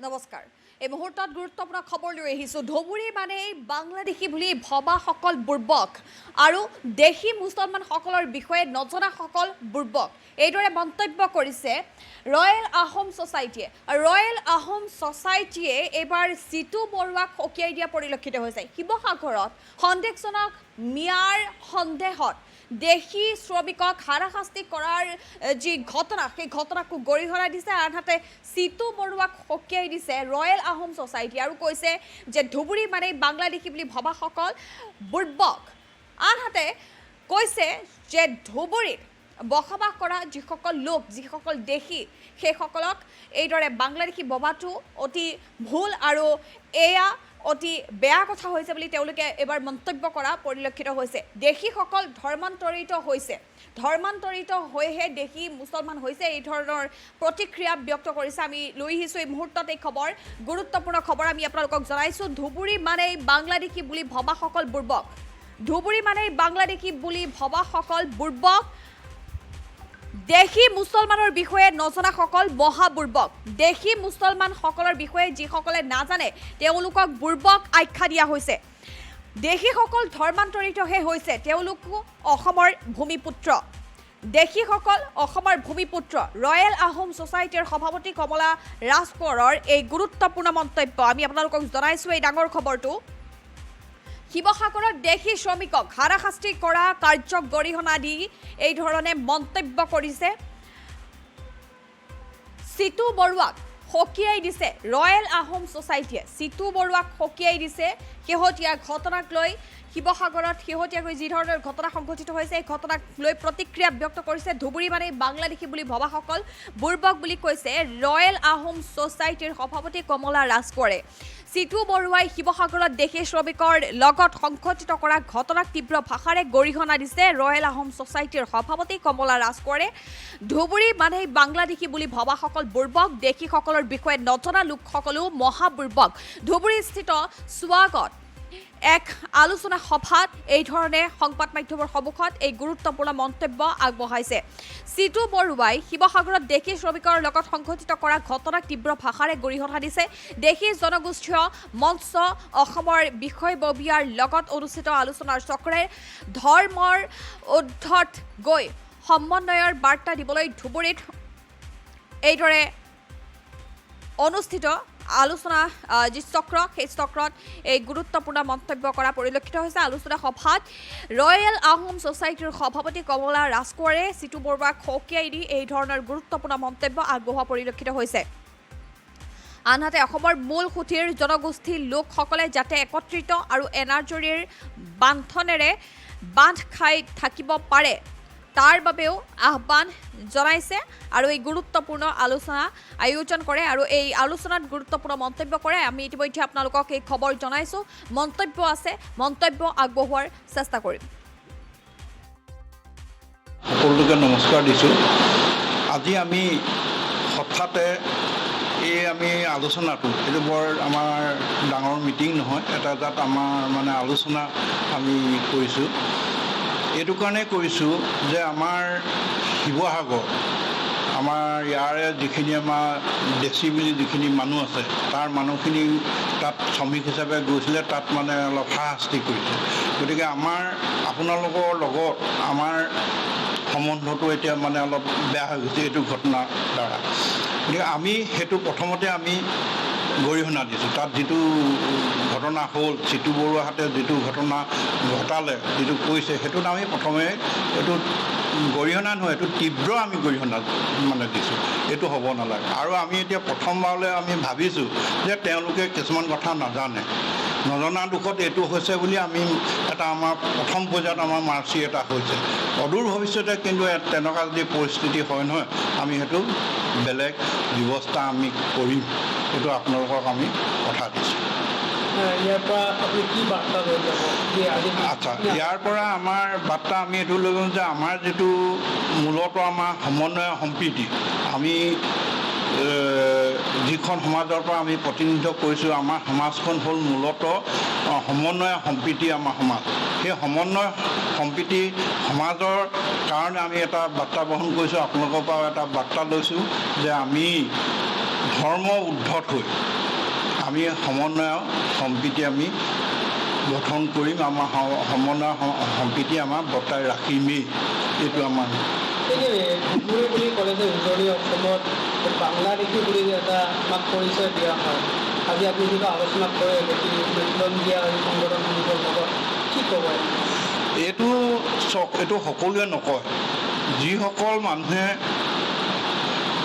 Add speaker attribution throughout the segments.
Speaker 1: নমস্কাৰ। এই মুহূৰ্তত গুৰুত্বপূৰ্ণ খবৰ লৈ আহিছোঁ। ধুবুৰী মানে বাংলাদেশী বুলি ভবাসকল বুৰ্বক আৰু দেশী মুছলমানসকলৰ বিষয়ে নজনাসকল বুৰ্বক। এইদৰে মন্তব্য কৰিছে ৰয়েল আহোম ছ'চাইটিয়ে। ৰয়েল আহোম ছ'চাইটিয়ে এইবাৰ জিতু বৰুৱাক সকীয়াই দিয়া পৰিলক্ষিত হৈছে। শিৱসাগৰত সন্দেহজনক মিয়াৰ সন্দেহত দেশী শ্ৰমিকক হাৰাশাস্তি কৰাৰ যি ঘটনা, সেই ঘটনাকো গৰিহণা দিছে আনহাতে চিতু বৰুৱাক সকীয়াই দিছে ৰয়েল আহোম ছ'চাইটি আৰু কৈছে যে ধুবুৰী মানে বাংলাদেশী বুলি ভবাসকল বুৰ্বক। আনহাতে কৈছে যে ধুবুৰীত বসবাস কৰা যিসকল লোক যিসকল দেশী সেইসকলক এইদৰে বাংলাদেশী ভবাটো অতি ভুল আৰু এয়া অতি বেয়া কথা হৈছে বুলি তেওঁলোকে এইবাৰ মন্তব্য কৰা পৰিলক্ষিত হৈছে। দেশীসকল ধৰ্মান্তৰিত হৈছে। ধৰ্মান্তৰিত হৈহে দেশী মুছলমান হৈছে এই ধৰণৰ প্ৰতিক্ৰিয়া ব্যক্ত কৰিছে আমি লৈ আহিছোঁ এই মুহূৰ্তত এই খবৰ। গুৰুত্বপূৰ্ণ খবৰ আমি আপোনালোকক জনাইছোঁ ধুবুৰী মানে বাংলাদেশী বুলি ভবাসকল বুৰ্বক। ধুবুৰী মানে বাংলাদেশী বুলি ভবাসকল বুৰ্বক। দেশী মুছলমানৰ বিষয়ে নজনাসকল মহাবুৰ্বক দেশী মুছলমানসকলৰ বিষয়ে যিসকলে নাজানে তেওঁলোকক বুৰ্বক আখ্যা দিয়া হৈছে। দেশীসকল ধৰ্মান্তৰিতহে হৈছে তেওঁলোকো অসমৰ ভূমিপুত্ৰ। দেশীসকল অসমৰ ভূমিপুত্ৰ। ৰয়েল আহোম ছ'চাইটিৰ সভাপতি কমলা ৰাজকোঁৱৰৰ এই গুৰুত্বপূৰ্ণ মন্তব্য। আমি আপোনালোকক জনাইছোঁ এই ডাঙৰ খবৰটো। শিৱসাগৰত দেশী শ্ৰমিকক হাৰাশাস্তি কৰা কাৰ্যক গৰিহণা দি এই ধৰণে মন্তব্য কৰিছে। চিতু বৰুৱাক সকীয়াই দিছে, ৰয়েল আহোম ছ'চাইটিয়ে। চিতু বৰুৱাক সকীয়াই দিছে, শেহতীয়া ঘটনাক লৈ শিৱসাগৰত শেহতীয়াকৈ যি ধৰণৰ ঘটনা সংঘটিত হৈছে, এই ঘটনাক লৈ প্ৰতিক্ৰিয়া ব্যক্ত কৰিছে ধুবুৰী মানে বাংলাদেশী বুলি ভবাসকল। বুৰ্বক বুলি কৈছে ৰয়েল আহোম ছ'চাইটিৰ সভাপতি কমলা ৰাজকোঁৱৰে। চিতু বৰুৱাই শিৱসাগৰত দেশী শ্ৰমিকৰ লগত সংঘটিত কৰা ঘটনাক তীব্ৰ ভাষাৰে গৰিহণা দিছে ৰয়েল আহোম ছ'চাইটিৰ সভাপতি কমলা ৰাজকোঁৱৰে। ধুবুৰী মানে বাংলাদেশী বুলি ভবাসকল বুৰ্বক, দেশীসকলৰ বিষয়ে নজনা লোকসকলো মহাবুৰ্বক। ধুবুৰীস্থিত চুৱাগত এক আলোচনা সভাত এই ধৰণে সংবাদ মাধ্যমৰ সন্মুখত এই গুৰুত্বপূৰ্ণ মন্তব্য আগবঢ়াইছে। চিতু বৰুৱাই শিৱসাগৰত দেশী শ্ৰমিকৰ লগত সংঘটিত কৰা ঘটনাক তীব্ৰ ভাষাৰে গৰিহণা দিছে। দেশী জনগোষ্ঠীয় মঞ্চ অসমৰ বিষয়ববীয়াৰ লগত অনুষ্ঠিত আলোচনাৰ চক্ৰে ধৰ্মৰ ঊৰ্ধত গৈ সমন্বয়ৰ বাৰ্তা দিবলৈ ধুবুৰীত এইদৰে অনুষ্ঠিত আলোচনা যি চক্ৰ সেই চক্ৰত এই গুৰুত্বপূৰ্ণ মন্তব্য কৰা পৰিলক্ষিত হৈছে। আলোচনা সভাত ৰয়েল আহোম ছ'চাইটিৰ সভাপতি কমলা ৰাজকোঁৱৰে চিতু বৰুৱাক সকীয়াই দি এই ধৰণৰ গুৰুত্বপূৰ্ণ মন্তব্য আগবঢ়োৱা পৰিলক্ষিত হৈছে। আনহাতে, অসমৰ মূল সুঁতিৰ জনগোষ্ঠীৰ লোকসকলে যাতে একত্ৰিত আৰু এনাজৰীৰ বান্ধনেৰে বান্ধ খাই থাকিব পাৰে তাৰ বাবেও আহ্বান জনাইছে আৰু এই গুৰুত্বপূৰ্ণ আলোচনা আয়োজন কৰে আৰু এই আলোচনাত গুৰুত্বপূৰ্ণ মন্তব্য কৰে। আমি ইতিমধ্যে আপোনালোকক এই খবৰ জনাইছোঁ। মন্তব্য আছে, মন্তব্য আগবঢ়োৱাৰ চেষ্টা কৰিম।
Speaker 2: সকলোকে নমস্কাৰ দিছোঁ। আজি আমি হঠাতে এই আমি আলোচনাটো, এইটো বৰ আমাৰ ডাঙৰ মিটিং নহয়, এটা জাত আমাৰ মানে আলোচনা আমি কৰিছোঁ। এইটো কাৰণে কৰিছোঁ যে আমাৰ শিৱসাগৰ আমাৰ ইয়াৰে যিখিনি আমাৰ দেশী বুলি যিখিনি মানুহ আছে তাৰ মানুহখিনি তাত শ্ৰমিক হিচাপে গৈছিলে তাত মানে অলপ হাৰাশাস্তি কৰিছে। গতিকে আমাৰ আপোনালোকৰ লগত আমাৰ সম্বন্ধটো এতিয়া মানে অলপ বেয়া হৈ গৈছে এইটো ঘটনাৰ দ্বাৰা। গতিকে আমি সেইটো প্ৰথমতে আমি গৰিহণা দিছোঁ। তাত যিটো ঘটনা হ'ল চিতু বৰুৱাহঁতে যিটো ঘটনা ঘটালে যিটো কৈছে সেইটোত আমি প্ৰথমে এইটো গৰিহণা নহয় এইটো তীব্ৰ আমি গৰিহণা মানে দিছোঁ। এইটো হ'ব নালাগে। আৰু আমি এতিয়া প্ৰথমবাৰলৈ আমি ভাবিছোঁ যে তেওঁলোকে কিছুমান কথা নাজানে। নজনা দুখত এইটো হৈছে বুলি আমি এটা আমাৰ প্ৰথম পৰ্যায়ত আমাৰ মাৰ্চি এটা হৈছে। অদূৰ ভৱিষ্যতে কিন্তু তেনেকুৱা যদি পৰিস্থিতি হয় নহয় আমি সেইটো বেলেগ ব্যৱস্থা আমি কৰিম। সেইটো আপোনালোকক আমি কথা দিছোঁ আচ্ছা ইয়াৰ পৰা আমাৰ বাৰ্তা আমি এইটো লৈ গ'লোঁ যে আমাৰ যিটো মূলতঃ আমাৰ সমন্বয় সম্প্ৰীতি আমি যিখন সমাজৰ পৰা আমি প্ৰতিনিধিত্ব কৰিছোঁ আমাৰ সমাজখন হ'ল মূলতঃ সমন্বয় সম্প্ৰীতি আমাৰ সমাজ। সেই সমন্বয় সম্প্ৰীতি সমাজৰ কাৰণে আমি এটা বাৰ্তা বহন কৰিছোঁ। আপোনালোকৰ পৰাও এটা বাৰ্তা লৈছোঁ যে আমি ধৰ্ম উদ্ধত হৈ আমি সমন্বয় সম্প্ৰীতি আমি গঠন কৰিম আমাৰ সমন্বয় সম্প্ৰীতি আমাৰ বৰ্তাই ৰাখিমেই এইটো আমাৰ।
Speaker 3: বুলি ক'লে যে উজনি অসমত বাংলাদেশী বুলি এটা আমাক পৰিচয় দিয়া হয় আজি আপুনি যিটো আলোচনা কৰে এই সংগঠনসমূহৰ লগত কি ক'ব
Speaker 2: এইটো চক এইটো সকলোৱে নকয় যিসকল মানুহে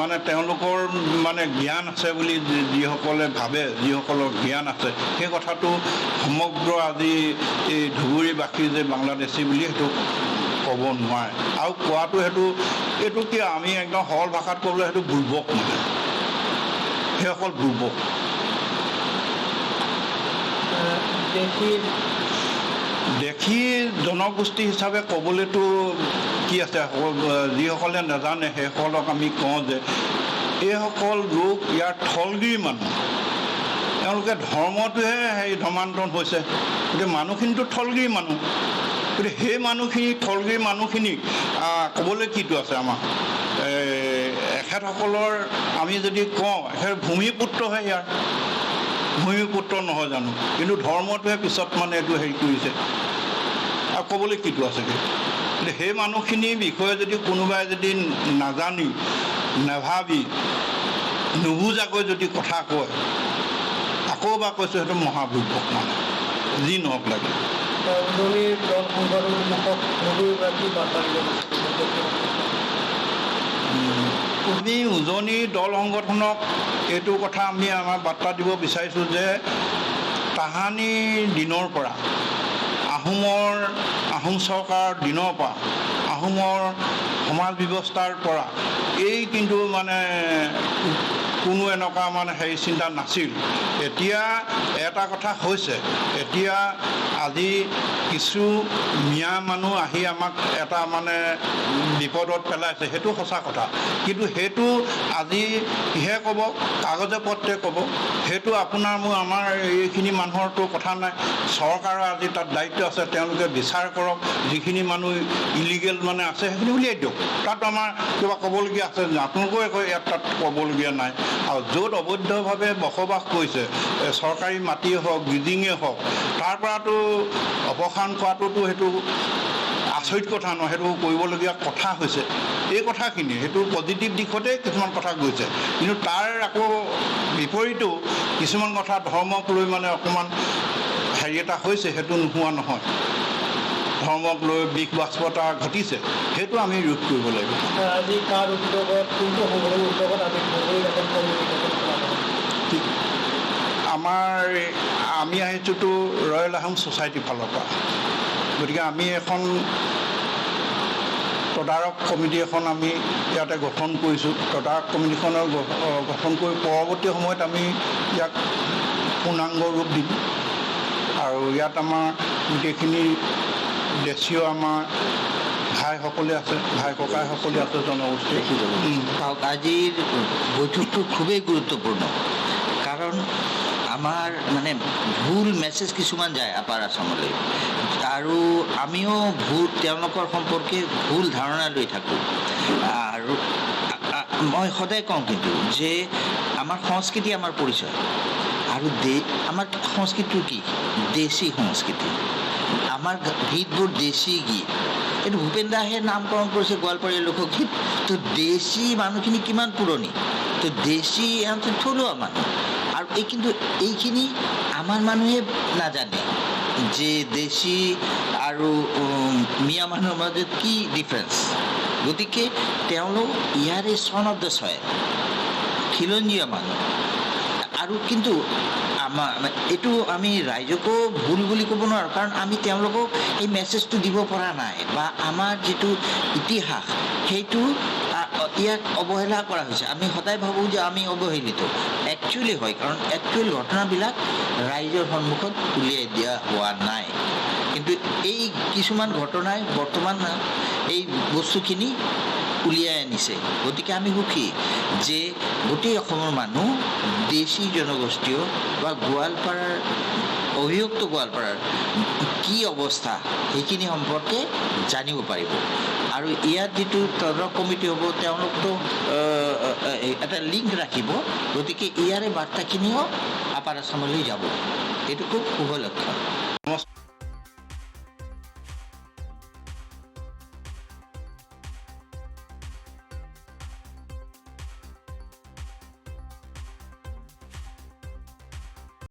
Speaker 2: মানে তেওঁলোকৰ মানে জ্ঞান আছে বুলি যিসকলে ভাবে যিসকলৰ জ্ঞান আছে সেই কথাটো সমগ্ৰ আজি এই ধুবুৰীবাসী যে বাংলাদেশী বুলি সেইটো ক'ব নোৱাৰে। আৰু কোৱাটো সেইটো এইটো কি আমি একদম সৰল ভাষাত ক'বলৈ সেইটো বুৰ্বক মানে সেইসকল বুৰ্বক
Speaker 3: দেখি
Speaker 2: জনগোষ্ঠী হিচাপে ক'বলৈতো কি আছে সকল- যিসকলে নাজানে সেইসকলক আমি কওঁ যে এইসকল লোক ইয়াৰ থলগিৰি মানুহ। তেওঁলোকে ধৰ্মটোহে হেৰি ধৰ্মান্তৰণ হৈছে। গতিকে মানুহখিনিতো থলগিৰি মানুহ। গতিকে সেই মানুহখিনি থলগিৰি মানুহখিনিক ক'বলৈ কিটো আছে আমাৰ এখেতসকলৰ আমি যদি কওঁ এখেত ভূমিপুত্ৰহে ইয়াৰ। ভূমিপুত্ৰ নহয় জানো? কিন্তু ধৰ্মটোৱে পিছত মানে এইটো হেৰি কৰিছে। আৰু ক'বলৈ কিটো আছেগৈ গতিকে সেই মানুহখিনিৰ বিষয়ে যদি কোনোবাই যদি নাজানি নাভাবি নুবুজাকৈ যদি কথা কয় আকৌ বা কৈছোঁ সেইটো মহাভূপক মানে যি নহওক লাগে। আমি উজনি দল সংগঠনক এইটো কথা আমি আমাৰ বাৰ্তা দিব বিচাৰিছোঁ যে তাহানিৰ দিনৰ পৰা আহোমৰ আহোম চৰকাৰৰ দিনৰ পৰা আহোমৰ সমাজ ব্যৱস্থাৰ পৰা এই কিন্তু মানে কোনো এনেকুৱা মানে হেৰি চিন্তা নাছিল। এতিয়া এটা কথা হৈছে এতিয়া আজি কিছু মিয়া মানুহ আহি আমাক এটা মানে বিপদত পেলাইছে সেইটো সঁচা কথা। কিন্তু সেইটো আজি কিহে ক'ব? কাগজে পত্ৰে ক'ব। সেইটো আপোনাৰ মোৰ আমাৰ এইখিনি মানুহৰতো কথা নাই। চৰকাৰৰ আজি তাত দায়িত্ব আছে তেওঁলোকে বিচাৰ কৰক যিখিনি মানুহ ইলিগেল মানে আছে সেইখিনি উলিয়াই দিয়ক। তাত আমাৰ কিবা ক'বলগীয়া আছে? আপোনালোকেও একো ইয়াত তাত ক'বলগীয়া নাই। আৰু য'ত অবৈধভাৱে বসবাস কৰিছে চৰকাৰী মাটিয়ে হওক গিজিঙে হওক তাৰ পৰাতো অপসাৰণ কৰাটোতো সেইটো আচৰিত কথা নহয় সেইটো কৰিবলগীয়া কথা হৈছে। এই কথাখিনি সেইটো পজিটিভ দিশতে কিছুমান কথা গৈছে। কিন্তু তাৰ আকৌ বিপৰীতো কিছুমান কথা ধৰ্মক লৈ মানে অকণমান হেৰি এটা হৈছে সেইটো নোহোৱা নহয়। ধৰ্মক লৈ বিষ বাষ্পতা ঘটিছে সেইটো আমি ৰোধ কৰিব লাগিব।
Speaker 3: আজি কাৰ উদ্যোগত কোনটো সংগঠনৰ উদ্যোগত আমি ধুবুৰীত এখন কমিউনিটি গঠন কৰা হ'ব
Speaker 2: ঠিক। আমাৰ আমি আহিছোঁতো ৰয়েল আহোম ছ'চাইটিৰ ফালৰ পৰা। গতিকে আমি এখন তদাৰক কমিটি এখন আমি ইয়াতে গঠন কৰিছোঁ। তদাৰক কমিটিখনৰ গঠন কৰি পৰৱৰ্তী সময়ত আমি ইয়াক পূৰ্ণাংগ ৰূপ দিম। আৰু ইয়াত আমাৰ গোটেইখিনি দেশীয় আমাৰ ভাইসকলে আছে ভাই ককাইসকলে আছে জনগোষ্ঠী।
Speaker 4: আজিৰ বৈঠকটো খুবেই গুৰুত্বপূৰ্ণ। কাৰণ আমাৰ মানে ভুল মেছেজ কিছুমান যায় আপাৰ আছামলৈ। আৰু আমিও ভুল তেওঁলোকৰ সম্পৰ্কে ভুল ধাৰণা লৈ থাকোঁ। আৰু মই সদায় কওঁ কিন্তু যে আমাৰ সংস্কৃতি আমাৰ পৰিচয়। আৰু দে আমাৰ সংস্কৃতিটো কি? দেশী সংস্কৃতি। আমাৰ গ- গীতবোৰ দেশী গীত। এইটো ভূপেন দাসে নামকৰণ কৰিছে গোৱালপাৰীয়া লোকগীত। তো দেশী মানুহখিনি কিমান পুৰণি? তো দেশী এহঁতে থলুৱা মানুহ। আৰু এই কিন্তু এইখিনি আমাৰ মানুহে নাজানে যে দেশী আৰু মিয়া মানুহৰ মাজত কি ডিফাৰেঞ্চ গতিকে তেওঁলোক ইয়াৰে চন অফ দ্য চয়েল খিলঞ্জীয়া মানুহ। আৰু কিন্তু এইটো আমি ৰাইজকো ভুল বুলি ক'ব নোৱাৰোঁ, কাৰণ আমি তেওঁলোকক এই মেছেজটো দিব পৰা নাই বা আমাৰ যিটো ইতিহাস, সেইটো ইয়াক অৱহেলা কৰা হৈছে। আমি সদায় ভাবোঁ যে আমি অৱহেলিত। একচুৱেলি হয়, কাৰণ একচুৱেল ঘটনাবিলাক ৰাইজৰ সন্মুখত উলিয়াই দিয়া হোৱা নাই। কিন্তু এই কিছুমান ঘটনাই বৰ্তমান, এই বস্তুখিনি উলিয়াই আনিছে। গতিকে আমি সুখী যে গোটেই অসমৰ মানুহ দেশী জনগোষ্ঠীয় বা গোৱালপাৰাৰ, অভিযুক্ত গোৱালপাৰাৰ কি অৱস্থা, সেইখিনি সম্পৰ্কে জানিব পাৰিব। আৰু ইয়াত যিটো তদন্ত কমিটি হ'ব, তেওঁলোকতো এটা লিংক ৰাখিব। গতিকে ইয়াৰে বাৰ্তাখিনিও আপাৰ আছামলৈ যাব। এইটো খুব শুভ লক্ষণ।
Speaker 2: নমস্কাৰ